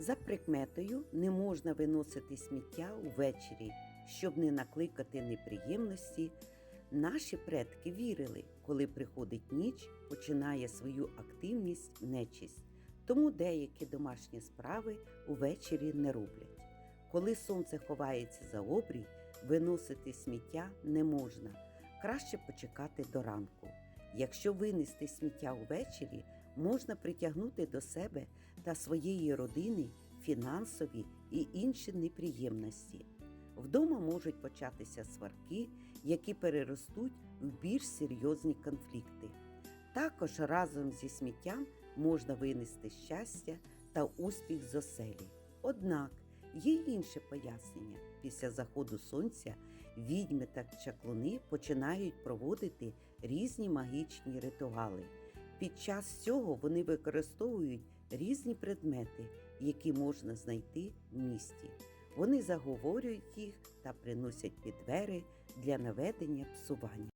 За прикметою не можна виносити сміття увечері, щоб не накликати неприємності. Наші предки вірили, коли приходить ніч, починає свою активність нечисть. Тому деякі домашні справи увечері не роблять. Коли сонце ховається за обрій, виносити сміття не можна. Краще почекати до ранку. Якщо винести сміття увечері, можна притягнути до себе та своєї родини фінансові і інші неприємності. Вдома можуть початися сварки, які переростуть в більш серйозні конфлікти. Також разом зі сміттям можна винести щастя та успіх з оселі. Однак є інше пояснення. Після заходу сонця відьми та чаклуни починають проводити різні магічні ритуали. Під час цього вони використовують різні предмети, які можна знайти в місті. Вони заговорюють їх та приносять під двері для наведення псування.